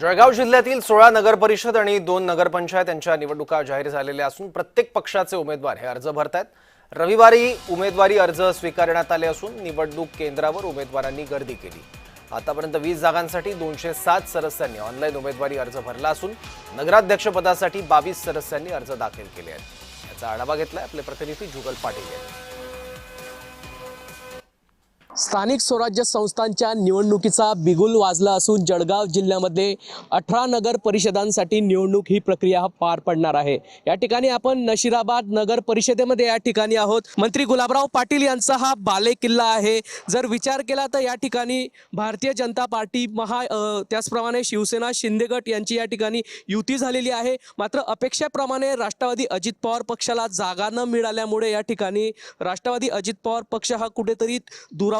जळगाव जिल्ह्यातील सोळा नगर परिषद आणि दोन नगरपंचायत यांच्या निवडणुका जाहीर झालेल्या असून प्रत्येक पक्षाचे उमेदवार हे अर्ज भरतायत. रविवारी उमेदवारी अर्ज स्वीकारण्यात आले असून निवडणूक केंद्रावर उमेदवारांनी गर्दी केली. आतापर्यंत वीस जागांसाठी दोनशे सात सदस्यांनी ऑनलाईन उमेदवारी अर्ज भरला असून नगराध्यक्षपदासाठी बावीस सदस्यांनी अर्ज दाखल केले आहेत. याचा आढावा घेतलाय आपले प्रतिनिधी जुगल पाटील यांनी. स्थानिक स्वराज्य संस्थांच्या निवडणुकीचा बिगुल वाजला असून जळगाव जिल्ह्यामध्ये अठरा नगर परिषदांसाठी निवडणूक ही प्रक्रिया पार पडणार आहे. या ठिकाणी आपण नशिराबाद नगर परिषदेमध्ये या ठिकाणी आहोत. मंत्री गुलाबराव पाटील यांचा हा बाले किल्ला आहे. जर विचार केला तर या ठिकाणी भारतीय जनता पार्टी महा त्याचप्रमाणे शिवसेना शिंदे गट यांची या ठिकाणी युती झालेली आहे. मात्र अपेक्षेप्रमाणे राष्ट्रवादी अजित पवार पक्षाला जागा न मिळाल्यामुळे या ठिकाणी राष्ट्रवादी अजित पवार पक्ष हा कुठेतरी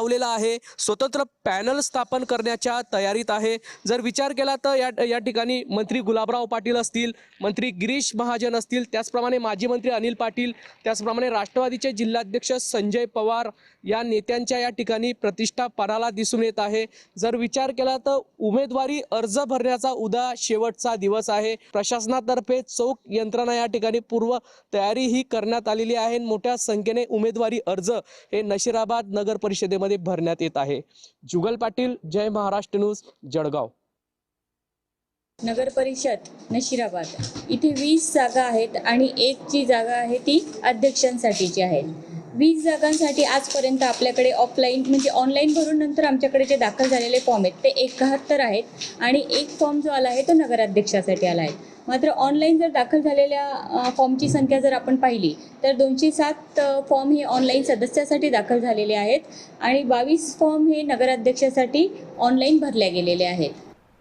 दुरावलेला आहे. स्वतंत्र पॅनल स्थापन करण्याच्या तयारीत आहे. जर विचार केला तर या या ठिकाणी मंत्री गुलाबराव पाटील असतील मंत्री गिरीश महाजन असतील त्याचप्रमाणे माजी मंत्री अनिल पाटील त्याचप्रमाणे राष्ट्रवादीचे जिल्हाध्यक्ष संजय पवार या नेत्यांच्या या ठिकाणी प्रतिष्ठा पराला दिसून येत आहे. जर विचार केला तर उमेदवारी अर्ज भरण्याचा उद्या शेवटचा दिवस आहे. प्रशासनातर्फे चौक यंत्रणा या ठिकाणी पूर्व तयारी ही करण्यात आलेली आहे. मोठ्या संख्येने उमेदवारी अर्ज हे नशिराबाद नगर परिषदेमध्ये भरण्यात येत आहे. जुगल पाटील जय महाराष्ट्र न्यूज जळगाव. नगर परिषद नशिराबाद. इथे वीस जागा आहेत आणि एक जी जागा आहे ती अध्यक्षांसाठीची आहे. वीस जागांसाठी आजपर्यंत आपल्याकडे ऑफलाईन म्हणजे ऑनलाईन भरून नंतर आमच्याकडे जे दाखल झालेले फॉर्म आहेत ते एकाहत्तर आहेत. आणि एक फॉर्म जो आला आहे तो नगराध्यक्षासाठी आला आहे. मात्र ऑनलाईन जर दाखल झालेल्या फॉर्मची संख्या जर आपण पाहिली तर दोनशे सात फॉर्म हे ऑनलाईन सदस्यासाठी दाखल झालेले आहेत. आणि बावीस फॉर्म हे नगराध्यक्षासाठी ऑनलाईन भरल्या गेलेले आहेत.